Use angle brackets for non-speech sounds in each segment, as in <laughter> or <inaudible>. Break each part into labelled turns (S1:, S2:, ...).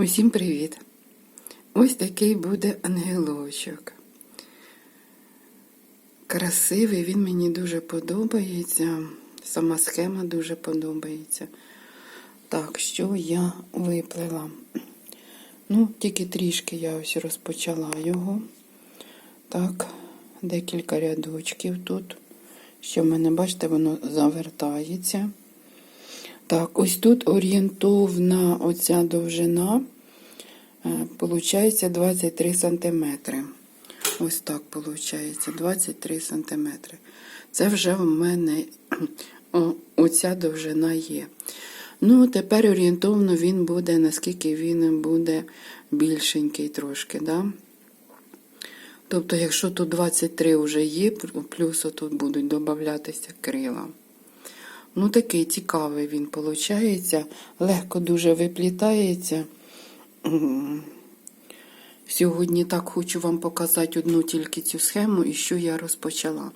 S1: Усім привіт! Ось такий буде ангелочок. Красивий, він мені дуже подобається. Сама схема дуже подобається. Так, що я виплела? Ну, тільки трішки я ось розпочала його. Так, декілька рядочків тут. Що в мене, бачите, воно завертається. Так, ось тут орієнтовна оця довжина, получається 23 сантиметри. Ось так виходить, 23 сантиметри. Це вже в мене <clears throat> оця довжина є. Ну, тепер орієнтовно він буде, наскільки він буде більшенький трошки, да? Тобто, якщо тут 23 вже є, плюс тут будуть додатися крила. Ну, такий цікавий він виходить, легко дуже виплітається. Сьогодні так хочу вам показати одну тільки цю схему і що я розпочала.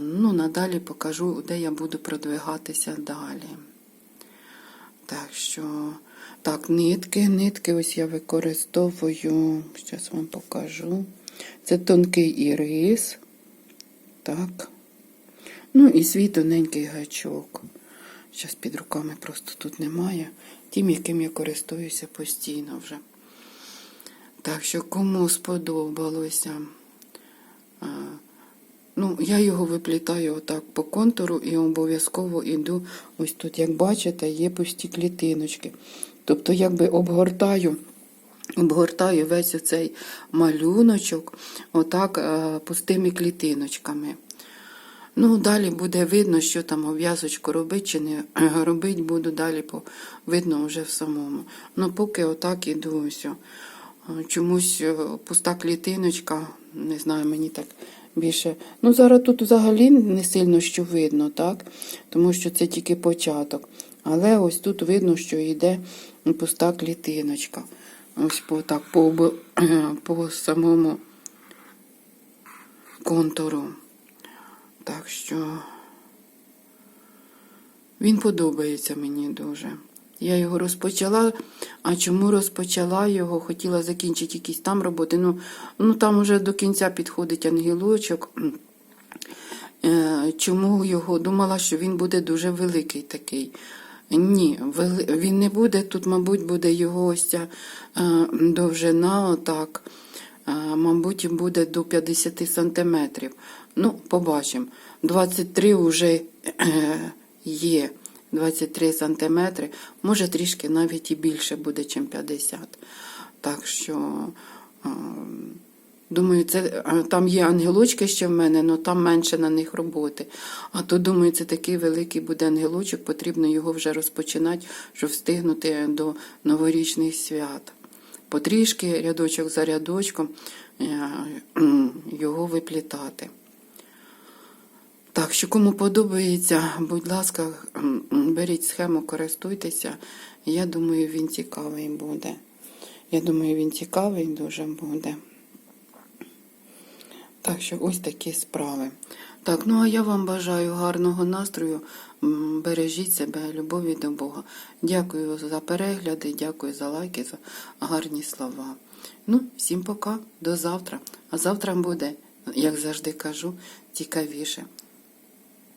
S1: Ну, надалі покажу, де я буду продвигатися далі. Так що, так, нитки, нитки ось я використовую, зараз вам покажу. Це тонкий ірис. Так. Ну і свій тоненький гачок. Зараз під руками просто тут немає. Тим, яким я користуюся постійно вже. Так що, кому сподобалося, ну, я його виплітаю отак по контуру і обов'язково йду, ось тут, як бачите, є пусті клітиночки. Тобто, якби обгортаю. Обгортаю весь оцей малюночок отак пустими клітиночками. Ну, далі буде видно, що там обв'язочку робить чи не <clears throat> робить, буду далі по, видно вже в самому. Ну, поки отак іду ось. Чомусь е, пуста клітиночка, не знаю, мені так більше. Ну, зараз тут взагалі не сильно що видно, так? Тому що це тільки початок. Але ось тут видно, що йде пуста клітиночка. Ось по, так, по, <clears throat> по самому контуру. Так що він подобається мені дуже. Я його розпочала. А чому розпочала його? Хотіла закінчити якісь там роботи. Ну, ну там вже до кінця підходить ангелочок. Е, Чому його думала, що він буде дуже великий такий. Ні, він не буде. Тут, мабуть, буде його ось ця е, довжина, отак. Мабуть, буде до 50 сантиметрів. Ну, побачимо. 23 вже е, є. 23 сантиметри. Може, трішки навіть і більше буде, ніж 50. Так що. Думаю, це там є ангелочки ще в мене, але там менше на них роботи. А то, думаю, це такий великий буде ангелочок, потрібно його вже розпочинати, щоб встигнути до новорічних свят. Потрішки, рядочок за рядочком, е, <clears throat> його виплітати. Так, що кому подобається, будь ласка, беріть схему, користуйтеся. Я думаю, він цікавий буде. Я думаю, він цікавий дуже буде. Так що ось такі справи. Так, ну а я вам бажаю гарного настрою. Бережіть себе, любові до Бога. Дякую за перегляди, дякую за лайки, за гарні слова. Ну, всім пока, до завтра. А завтра буде, як завжди кажу, цікавіше.